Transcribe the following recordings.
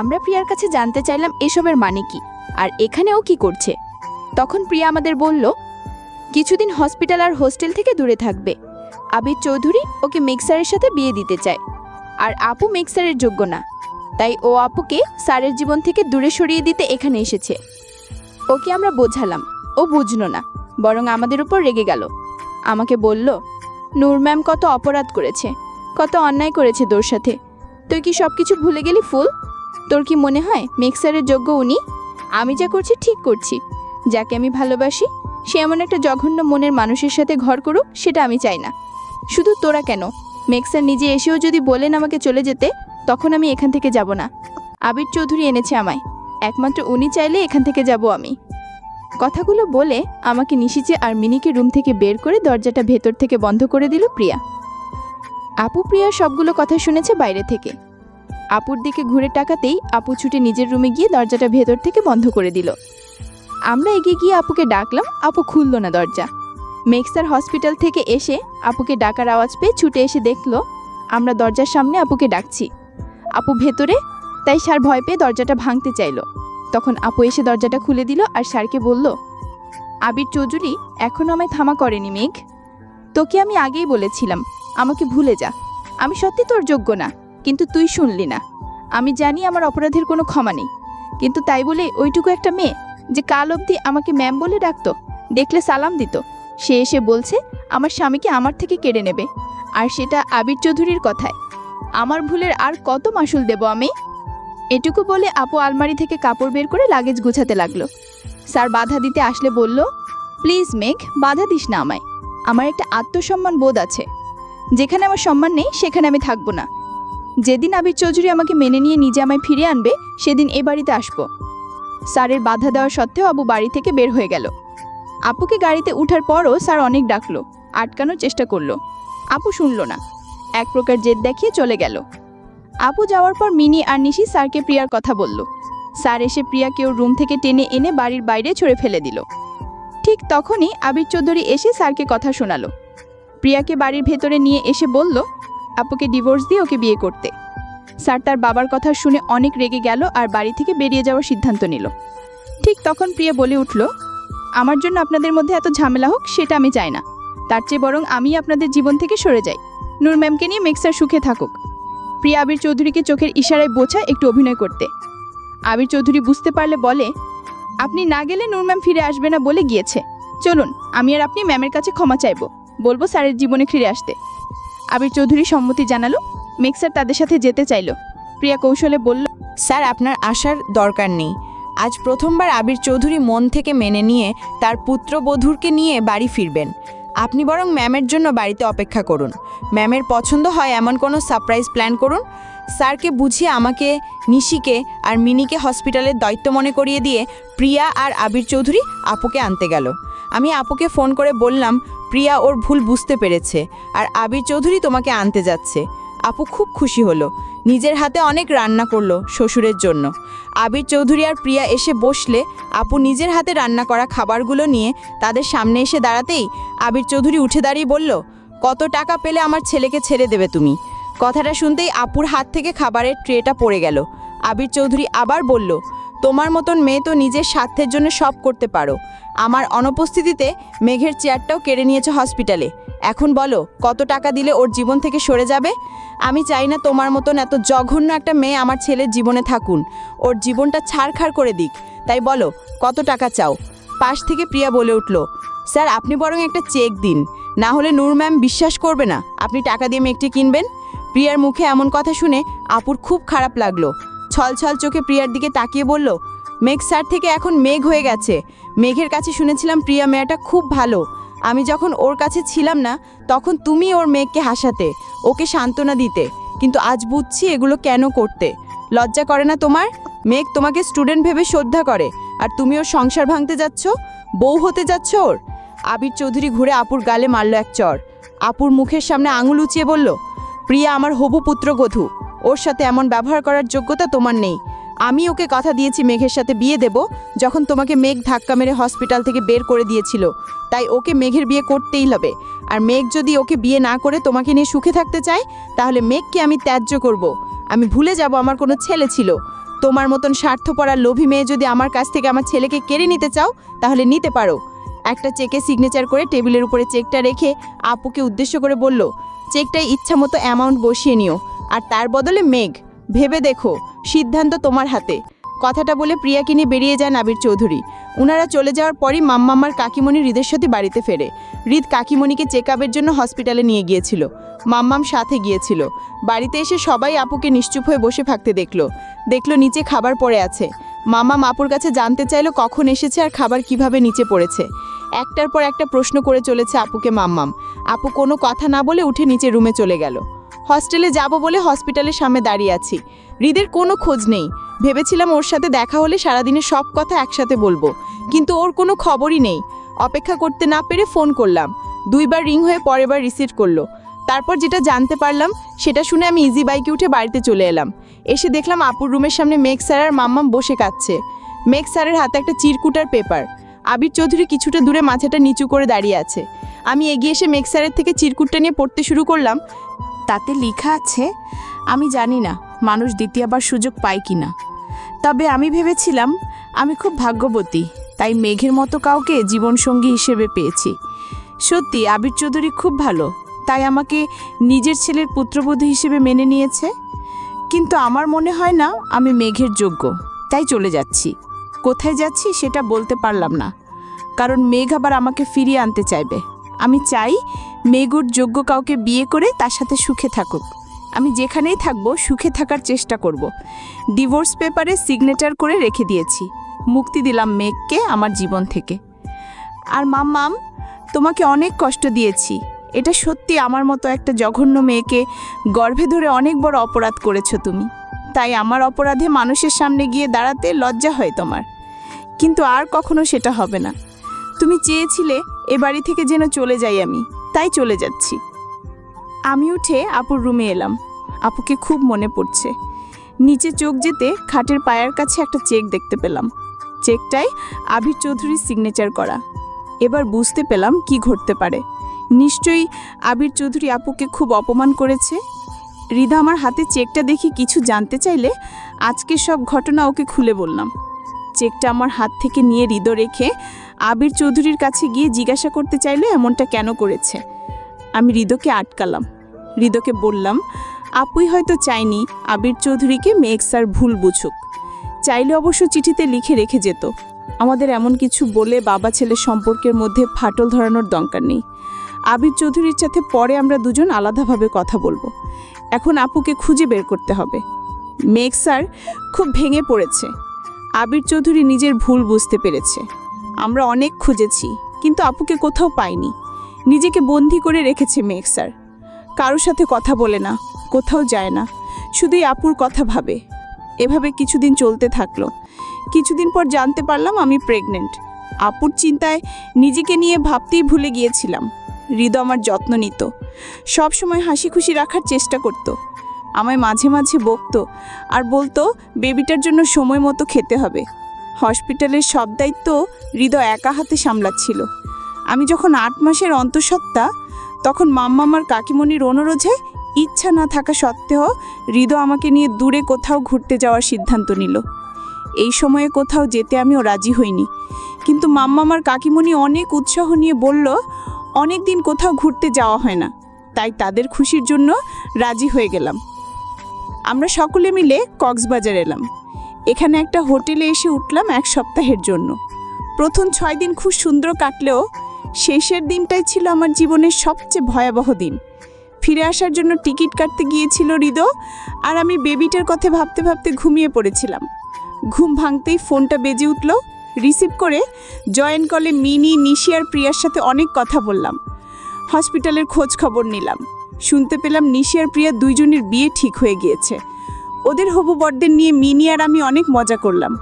আমরা প্রিয়ার কাছে জানতে চাইলাম এসবের মানে কি, আর এখানেও কি করছে। তখন প্রিয়া আমাদের বলল, কিছুদিন হসপিটাল আর হোস্টেল থেকে দূরে থাকবে। আবির চৌধুরী ওকে মিক্সারের সাথে বিয়ে দিতে চায়। আর আপু মিক্সারের যোগ্য না। তাই ও আপুকে স্যারের জীবন থেকে দূরে সরিয়ে দিতে এখানে এসেছে। ওকে আমরা বোঝালাম। ও বুঝলো না, বরং আমাদের উপর রেগে গেল। আমাকে বলল, নূর ম্যাম কত অপরাধ করেছে, কত অন্যায় করেছে তোর সাথে। তুই কি সব কিছু ভুলে গেলি ফুল? তোর কি মনে হয় মিক্সারের যোগ্য উনি? আমি যা করছি ঠিক করছি। যাকে আমি ভালোবাসি, সে এমন একটা জঘন্য মনের মানুষের সাথে ঘর করুক, সেটা আমি চাই না। শুধু তোরা কেন? মেক্সার নিজে এসেও যদি বলেন আমাকে চলে যেতে, তখন আমি এখান থেকে যাব না। আবির চৌধুরী এনেছে আমায়। একমাত্র উনি চাইলে এখান থেকে যাব আমি। কথাগুলো বলে আমাকে নিশিচে আর মিনিকে রুম থেকে বের করে দরজাটা ভেতর থেকে বন্ধ করে দিল প্রিয়া। আপু প্রিয়া সবগুলো কথা শুনেছে বাইরে থেকে। আপুর দিকে ঘুরে টাকাতেই আপু ছুটে নিজের রুমে গিয়ে দরজাটা ভেতর থেকে বন্ধ করে দিল। আমরা এগিয়ে গিয়ে আপুকে ডাকলাম, আপু খুলল না দরজা। মেক্সার হসপিটাল থেকে এসে আপুকে ডাকার আওয়াজ পেয়ে ছুটে এসে দেখল, আমরা দরজার সামনে আপুকে ডাকছি। আপু ভেতরে, তাই স্যার ভয় পেয়ে দরজাটা ভাঙতে চাইলো। তখন আপু এসে দরজাটা খুলে দিল আর স্যারকে বলল, আবির চৌধুরী এখনও আমায় থামা করেনি মেঘ। তোকে আমি আগেই বলেছিলাম, আমাকে ভুলে যা। আমি সত্যি তোর যোগ্য না। কিন্তু তুই শুনলি না। আমি জানি আমার অপরাধের কোনো ক্ষমা নেই, কিন্তু তাই বলে ওইটুকু একটা মেয়ে, যে কাল অবধি আমাকে ম্যাম বলে ডাকতো, দেখলে সালাম দিত। সে এসে বলছে, আমার স্বামীকে আমার থেকে কেড়ে নেবে। আর সেটা আবির চৌধুরীর কথায়। আমার ভুলের আর কত মাসুল দেব আমি? এটুকু বলে আপু আলমারি থেকে কাপড় বের করে লাগেজ গুছাতে লাগল। স্যার বাধা দিতে আসলে বলল, প্লিজ মেঘ, বাধা দিস না আমায়। আমার একটা আত্মসম্মান বোধ আছে। যেখানে আমার সম্মান নেই, সেখানে আমি থাকব না। যেদিন আবির চৌধুরী আমাকে মেনে নিয়ে নিজে আমায় ফিরে আনবে, সেদিন এ বাড়িতে আসব। স্যারের বাধা দেওয়া সত্ত্বেও আবু বাড়ি থেকে বের হয়ে গেল। আপুকে গাড়িতে উঠার পরও স্যার অনেক ডাকলো, আটকানোর চেষ্টা করল। আপু শুনল না, এক প্রকার জেদ দেখিয়ে চলে গেল। আপু যাওয়ার পর মিনি আর নিশি স্যারকে প্রিয়ার কথা বলল। স্যার এসে প্রিয়াকে ওর রুম থেকে টেনে এনে বাড়ির বাইরে ছড়ে ফেলে দিল। ঠিক তখনই আবির চৌধুরী এসে স্যারকে কথা শোনালো। প্রিয়াকে বাড়ির ভেতরে নিয়ে এসে বলল আপুকে ডিভোর্স দিয়ে ওকে বিয়ে করতে। স্যার তার বাবার কথা শুনে অনেক রেগে গেল আর বাড়ি থেকে বেরিয়ে যাওয়ার সিদ্ধান্ত নিল। ঠিক তখন প্রিয়া বলে উঠল, আমার জন্য আপনাদের মধ্যে এত ঝামেলা হোক, সেটা আমি চাই না। তার চেয়ে বরং আমি আপনাদের জীবন থেকে সরে যাই। নূর ম্যামকে নিয়ে মিক্সার সুখে থাকুক। প্রিয়া আবির চৌধুরীকে চোখের ইশারায় বোঝায় একটু অভিনয় করতে। আবির চৌধুরী বুঝতে পারলে বলে, আপনি না গেলে নূর ম্যাম ফিরে আসবে না বলে গিয়েছে। চলুন, আমি আর আপনি ম্যামের কাছে ক্ষমা চাইব। বলব স্যারের জীবনে ফিরে আসতে। আবির চৌধুরী সম্মতি জানালো, মিক্সার তাদের সাথে যেতে চাইলো। প্রিয়া কৌশলে বলল, স্যার, আপনার আসার দরকার নেই। আজ প্রথমবার আবির চৌধুরী মন থেকে মেনে নিয়ে তার পুত্রবধূরকে নিয়ে বাড়ি ফিরবেন। আপনি বরং ম্যামের জন্য বাড়িতে অপেক্ষা করুন। ম্যামের পছন্দ হয় এমন কোনো সারপ্রাইজ প্ল্যান করুন। স্যারকে বুঝিয়ে আমাকে, নিশিকে আর মিনিকে হসপিটালের দায়িত্ব মনে করিয়ে দিয়ে প্রিয়া আর আবির চৌধুরী আপুকে আনতে গেল। আমি আপুকে ফোন করে বললাম প্রিয়া ওর ভুল বুঝতে পেরেছে আর আবির চৌধুরী তোমাকে আনতে যাচ্ছে। আপু খুব খুশি হলো। নিজের হাতে অনেক রান্না করল শ্বশুরের জন্য। আবির চৌধুরী আর প্রিয়া এসে বসলে আপু নিজের হাতে রান্না করা খাবারগুলো নিয়ে তাদের সামনে এসে দাঁড়াতেই আবির চৌধুরী উঠে দাঁড়িয়ে বলল, কত টাকা পেলে আমার ছেলেকে ছেড়ে দেবে তুমি? কথাটা শুনতেই আপুর হাত থেকে খাবারের ট্রেটা পড়ে গেল। আবির চৌধুরী আবার বলল তোমার মতন মেয়ে তো নিজের স্বার্থের জন্য সব করতে পারো। আমার অনুপস্থিতিতে মেঘের চেয়ারটাও কেড়ে নিয়েছে হসপিটালে। এখন বলো, কত টাকা দিলে ওর জীবন থেকে সরে যাবে? আমি চাই না তোমার মতন এত জঘন্য একটা মেয়ে আমার ছেলের জীবনে থাকুন। ওর জীবনটা ছাড়খাড় করে দিক। তাই বলো, কত টাকা চাও? পাশ থেকে প্রিয়া বলে উঠল, স্যার, আপনি বরং একটা চেক দিন। না হলে নূর ম্যাম বিশ্বাস করবে না। আপনি টাকা দিয়ে মেঘটি কিনবেন? প্রিয়ার মুখে এমন কথা শুনে আপুর খুব খারাপ লাগল। ছল ছল চোখে প্রিয়ার দিকে তাকিয়ে বলল, মেঘ স্যার থেকে এখন মেঘ হয়ে গেছে। মেঘের কাছে শুনেছিলাম প্রিয়া মেয়েটা খুব ভালো। আমি যখন ওর কাছে ছিলাম না, তখন তুমি ওর মেঘকে হাসাতে, ওকে সান্ত্বনা দিতে। কিন্তু আজ বুঝছি এগুলো কেন করতে। লজ্জা করে না তোমার? মেঘ তোমাকে স্টুডেন্ট ভেবে শ্রদ্ধা করে। আর তুমি ওর সংসার ভাঙতে যাচ্ছ? বউ হতে যাচ্ছ ওর? আবির চৌধুরী ঘুরে আপুর গালে মারল এক চর। আপুর মুখের সামনে আঙুল উঁচিয়ে বলল, প্রিয়া আমার হবু পুত্রবধূ ওর সাথে এমন ব্যবহার করার যোগ্যতা তোমার নেই। আমি ওকে কথা দিয়েছি মেঘের সাথে বিয়ে দেব, যখন তোমাকে মেঘ ধাক্কা মেরে হসপিটাল থেকে বের করে দিয়েছিল। তাই ওকে মেঘের বিয়ে করতেই হবে। আর মেঘ যদি ওকে বিয়ে না করে তোমাকে নিয়ে সুখে থাকতে চায়, তাহলে মেঘকে আমি ত্যায্য করব। আমি ভুলে যাব আমার কোনো ছেলে ছিল। তোমার মতন স্বার্থপরা লোভী মেয়ে যদি আমার কাছ থেকে আমার ছেলেকে কেড়ে নিতে চাও, তাহলে নিতে পারো। একটা চেকে সিগনেচার করে টেবিলের উপরে চেকটা রেখে আপুকে উদ্দেশ্য করে বলল, চেকটায় ইচ্ছা মতো অ্যামাউন্ট বসিয়ে নিও। আর তার বদলে মেঘ। ভেবে দেখো, সিদ্ধান্ত তোমার হাতে। কথাটা বলে প্রিয়াকে নিয়ে বেরিয়ে যান আবির চৌধুরী। ওনারা চলে যাওয়ার পরই মাম্মামার কাকিমণি হৃদের সাথে বাড়িতে ফেরে। হৃদ কাকিমণিকে চেক জন্য হসপিটালে নিয়ে গিয়েছিল। মাম্মাম সাথে গিয়েছিল। বাড়িতে এসে সবাই আপুকে নিশ্চুপ হয়ে বসে থাকতে দেখল। দেখল নিচে খাবার পড়ে আছে। মাম্মাম আপুর কাছে জানতে চাইলো কখন এসেছে আর খাবার কীভাবে নিচে পড়েছে। একটার পর একটা প্রশ্ন করে চলেছে আপুকে মাম্মাম। আপু কোনো কথা না বলে উঠে নিচে রুমে চলে গেল। হস্টেলে যাব বলে হসপিটালের সামনে দাঁড়িয়ে আছি। হৃদের কোনো খোঁজ নেই। ভেবেছিলাম ওর সাথে দেখা হলে সারাদিনের সব কথা একসাথে বলব। কিন্তু ওর কোনো খবরই নেই। অপেক্ষা করতে না পেরে ফোন করলাম। দুইবার রিং হয়ে পরের বার রিসিভ করল। তারপর যেটা জানতে পারলাম, সেটা শুনে আমি ইজি বাইকে উঠে বাড়িতে চলে এলাম। এসে দেখলাম আপুর রুমের সামনে মেঘ স্যার আর মাম্মাম বসে কাচ্ছে মেঘ স্যারের হাতে একটা চিরকুটার পেপার। আবির চৌধুরী কিছুটা দূরে মাথাটা নিচু করে দাঁড়িয়ে আছে। আমি এগিয়ে এসে মেঘ স্যারের থেকে চিরকুটটা নিয়ে পড়তে শুরু করলাম। তাতে লেখা আছে, আমি জানি না মানুষ দ্বিতীয়বার সুযোগ পায় কি না তবে আমি ভেবেছিলাম, আমি খুব ভাগ্যবতী, তাই মেঘের মতো কাউকে জীবনসঙ্গী হিসেবে পেয়েছি। সত্যি, আবির চৌধুরী খুব ভালো, তাই আমাকে নিজের ছেলের পুত্রবধূ হিসেবে মেনে নিয়েছে। কিন্তু আমার মনে হয় না, আমি মেঘের যোগ্য, তাই চলে যাচ্ছি। কোথায় যাচ্ছি সেটা বলতে পারলাম না, কারণ মেঘ আবার আমাকে ফিরিয়ে আনতে চাইবে। আমি চাই মেঘুর যোগ্য কাউকে বিয়ে করে তার সাথে সুখে থাকুক। আমি যেখানেই থাকব সুখে থাকার চেষ্টা করব। ডিভোর্স পেপারে সিগনেচার করে রেখে দিয়েছি। মুক্তি দিলাম মেঘকে আমার জীবন থেকে। আর মাম্মাম তোমাকে অনেক কষ্ট দিয়েছি। এটা সত্যি আমার মতো একটা জঘন্য মেয়েকে গর্ভে ধরে অনেক বড় অপরাধ করেছ তুমি। তাই আমার অপরাধে মানুষের সামনে গিয়ে দাঁড়াতে লজ্জা হয় তোমার। কিন্তু আর কখনো সেটা হবে না। তুমি চেয়েছিলে এ বাড়ি থেকে যেন চলে যাই আমি, তাই চলে যাচ্ছি। আমি উঠে আপুর রুমে এলাম। আপুকে খুব মনে পড়ছে। নিচে চোখ যেতে খাটের পায়ের কাছে একটা চেক দেখতে পেলাম। চেকটাই আবির চৌধুরীর সিগনেচার করা। এবার বুঝতে পেলাম কি ঘটতে পারে। নিশ্চয়ই আবির চৌধুরী আপুকে খুব অপমান করেছে। রিদা আমার হাতে চেকটা দেখে কিছু জানতে চাইলে আজকের সব ঘটনা ওকে খুলে বললাম। চেকটা আমার হাত থেকে নিয়ে হৃদ রেখে আবির চৌধুরীর কাছে গিয়ে জিজ্ঞাসা করতে চাইলে, এমনটা কেন করেছে? আমি হৃদকে আটকালাম। হৃদকে বললাম, আপুই হয়তো চাইনি আবির চৌধুরীকে মেঘ স্যার ভুল বুঝুক। চাইলে অবশ্য চিঠিতে লিখে রেখে যেত। আমাদের এমন কিছু বলে বাবা ছেলে সম্পর্কের মধ্যে ফাটল ধরানোর দরকার নেই। আবির চৌধুরীর সাথে পরে আমরা দুজন আলাদাভাবে কথা বলব। এখন আপুকে খুঁজে বের করতে হবে। মেঘ স্যার খুব ভেঙে পড়েছে। আবির চৌধুরী নিজের ভুল বুঝতে পেরেছে। আমরা অনেক খুঁজেছি, কিন্তু আপুকে কোথাও পাইনি। নিজেকে বন্দি করে রেখেছে মেঘ স্যার। কারোর সাথে কথা বলে না, কোথাও যায় না, শুধুই আপুর কথা ভাবে। এভাবে কিছুদিন চলতে থাকল। কিছুদিন পর জানতে পারলাম আমি প্রেগনেন্ট। আপুর চিন্তায় নিজেকে নিয়ে ভাবতেই ভুলে গিয়েছিলাম। হৃদ আমার যত্ন নিত। সব সময় হাসি খুশি রাখার চেষ্টা করত। আমায় মাঝে মাঝে বকতো আর বলতো, বেবিটার জন্য সময় মতো খেতে হবে। হসপিটালের সব দায়িত্ব হৃদয় একা হাতে সামলাচ্ছিল। আমি যখন আট মাসের অন্তঃসত্ত্বা, তখন মাম্মামার কাকিমণির অনুরোধে ইচ্ছা না থাকা সত্ত্বেও হৃদয় আমাকে নিয়ে দূরে কোথাও ঘুরতে যাওয়ার সিদ্ধান্ত নিল। এই সময়ে কোথাও যেতে আমিও রাজি হইনি। কিন্তু মাম্মামার কাকিমণি অনেক উৎসাহ নিয়ে বলল অনেক দিন কোথাও ঘুরতে যাওয়া হয় না। তাই তাদের খুশির জন্য রাজি হয়ে গেলাম। আমরা সকলে মিলে কক্সবাজার এলাম। এখানে একটা হোটেলে এসে উঠলাম এক সপ্তাহের জন্য। প্রথম ছয় দিন খুব সুন্দর কাটলেও শেষের দিনটাই ছিল আমার জীবনের সবচেয়ে ভয়াবহ দিন। ফিরে আসার জন্য টিকিট কাটতে গিয়েছিল হৃদ, আর আমি বেবিটার কথা ভাবতে ভাবতে ঘুমিয়ে পড়েছিলাম। ঘুম ভাঙতেই ফোনটা বেজে উঠল। রিসিভ করে জয়েন কলে মিনি, নিশি আর প্রিয়ার সাথে অনেক কথা বললাম। হসপিটালের খোঁজ খবর নিলাম। শুনতে পেলাম নিশি আর প্রিয়া দুইজনের বিয়ে ঠিক হয়ে গিয়েছে। ওদের হবু বরদের নিয়ে মিনি আর আমি অনেক মজা করলাম।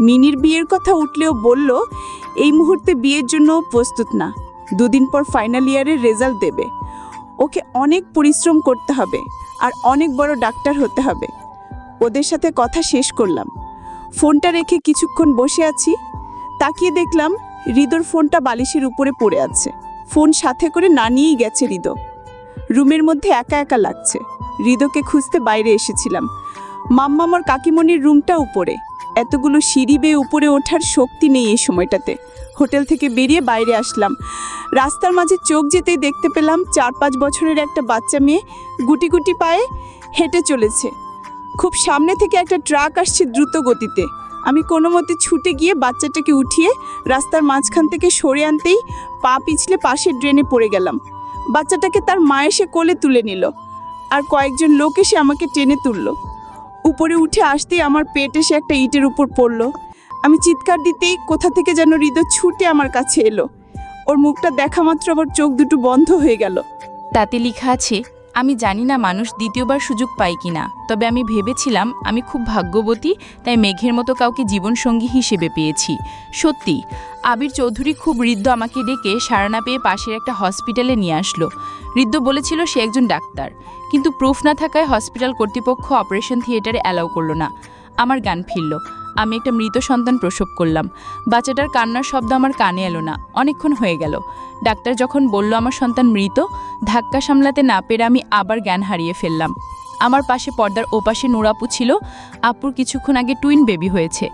মিনির বিয়ের কথা উঠলেও বলল, এই মুহূর্তে বিয়ের জন্য প্রস্তুত না। দুদিন পর ফাইনাল ইয়ারের রেজাল্ট দেবে। ওকে অনেক পরিশ্রম করতে হবে আর অনেক বড় ডাক্তার হতে হবে। ওদের সাথে কথা শেষ করলাম। ফোনটা রেখে কিছুক্ষণ বসে আছি। তাকিয়ে দেখলাম হৃদর ফোনটা বালিশের উপরে পড়ে আছে। ফোন সাথে করে না নিয়েই গেছে হৃদ। রুমের মধ্যে একা একা লাগছে। হৃদকে খুঁজতে বাইরে এসেছিলাম। মাম্মা আমার কাকিমণির রুমটা উপরে। এতগুলো সিঁড়ি বেয়ে উপরে ওঠার শক্তি নেই এই সময়টাতে। হোটেল থেকে বেরিয়ে বাইরে আসলাম। রাস্তার মাঝে চোখ যেতেই দেখতে পেলাম চার পাঁচ বছরের একটা বাচ্চা মেয়ে গুটি গুটি পায়ে হেঁটে চলেছে। খুব সামনে থেকে একটা ট্রাক আসছে দ্রুত গতিতে। আমি কোনো মতে ছুটে গিয়ে বাচ্চাটাকে উঠিয়ে রাস্তার মাঝখান থেকে সরে আনতেই পা পিছলে পাশের ড্রেনে পড়ে গেলাম। বাচ্চাটাকে তার মা এসে কোলে তুলে নিল। আর কয়েকজন লোক এসে আমাকে টেনে তুললো। উপরে উঠে আসতেই আমার পেট এসে একটা ইটের উপর পড়ল। আমি চিৎকার দিতেই কোথা থেকে যেন হৃদয় ছুটে আমার কাছে এলো। ওর মুখটা দেখা মাত্র আমার চোখ দুটো বন্ধ হয়ে গেল। তাতে লিখা আছে আমি জানি না মানুষ দ্বিতীয়বার সুযোগ পায় কি না তবে আমি ভেবেছিলাম আমি খুব ভাগ্যবতী, তাই মেঘের মতো কাউকে জীবনসঙ্গী হিসেবে পেয়েছি। সত্যি, আবির চৌধুরী খুব বৃদ্ধ আমাকে ডেকে সারানা পেয়ে পাশের একটা হসপিটালে নিয়ে আসলো। ঋদ্ধ বলেছিল সে একজন ডাক্তার, কিন্তু প্রুফ না থাকায় হসপিটাল কর্তৃপক্ষ অপারেশন থিয়েটারে অ্যালাউ করল না। আমার জ্ঞান ফিরল। আমি একটা মৃত সন্তান প্রসব করলাম। বাচ্চাটার কান্নার শব্দ আমার কানে এলো না। অনেকক্ষণ হয়ে গেল। ডাক্তার যখন বলল, আমার সন্তান মৃত ধাক্কা সামলাতে না পেরে আমি আবার জ্ঞান হারিয়ে ফেললাম। আমার পাশে পর্দার ওপাশে নোরাপু ছিল। আপুর কিছুক্ষণ আগে টুইন বেবি হয়েছে।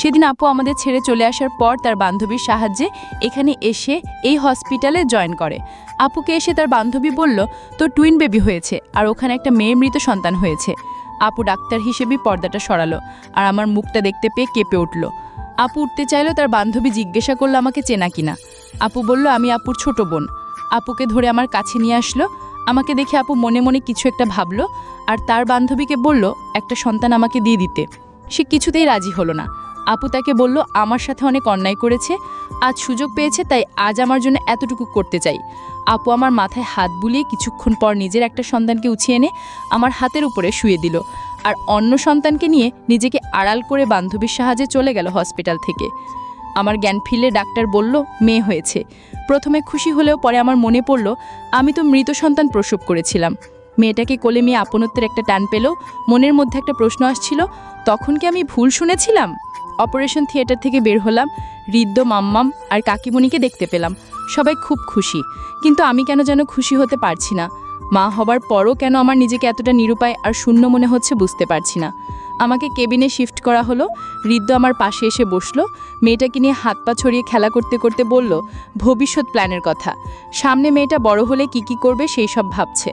সেদিন আপু আমাদের ছেড়ে চলে আসার পর তার বান্ধবীর সাহায্যে এখানে এসে এই হসপিটালে জয়েন করে। আপুকে এসে তার বান্ধবী বলল তো টুইন বেবি হয়েছে, আর ওখানে একটা মেয়ে মৃত সন্তান হয়েছে। আপু ডাক্তার হিসেবে পর্দাটা সরালো আর আমার মুখটা দেখতে পেয়ে কেঁপে উঠল। আপু উঠতে চাইলো তার বান্ধবী জিজ্ঞাসা করল, আমাকে চেনা কিনা? আপু বলল, আমি আপুর ছোট বোন। আপুকে ধরে আমার কাছে নিয়ে আসলো। আমাকে দেখে আপু মনে মনে কিছু একটা ভাবলো আর তার বান্ধবীকে বলল, একটা সন্তান আমাকে দিয়ে দিতে। সে কিছুতেই রাজি হলো না। আপু তাকে বলল, আমার সাথে অনেক অন্যায় করেছে, আজ সুযোগ পেয়েছে, তাই আজ আমার জন্য এতটুকু করতে চাই। আপু আমার মাথায় হাত বুলিয়ে কিছুক্ষণ পর নিজের একটা সন্তানকে উছিয়ে এনে আমার হাতের উপরে শুয়ে দিল আর অন্য সন্তানকে নিয়ে নিজেকে আড়াল করে বান্ধবীর সাহায্যে চলে গেল হসপিটাল থেকে। আমার জ্ঞান ফিরলে ডাক্তার বলল, মেয়ে হয়েছে। প্রথমে খুশি হলেও পরে আমার মনে পড়ল, আমি তো মৃত সন্তান প্রসব করেছিলাম। মেয়েটাকে কোলে মেয়ে আপনত্বের একটা টান পেল মনের মধ্যে একটা প্রশ্ন আসছিল, তখন কি আমি ভুল শুনেছিলাম? অপারেশন থিয়েটার থেকে বের হলাম হৃদ্য মাম্মাম আর কাকিমণিকে দেখতে পেলাম। সবাই খুব খুশি। কিন্তু আমি কেন যেন খুশি হতে পারছি না। মা হবার পরও কেন আমার নিজেকে এতটা নিরুপায় আর শূন্য মনে হচ্ছে বুঝতে পারছি না। আমাকে কেবিনে শিফট করা হলো হৃদ্য আমার পাশে এসে বসল, মেয়েটাকে নিয়ে হাত পা ছড়িয়ে খেলা করতে করতে বলল, ভবিষ্যৎ প্ল্যানের কথা। সামনে মেয়েটা বড় হলে কি কি করবে সেই সব ভাবছে।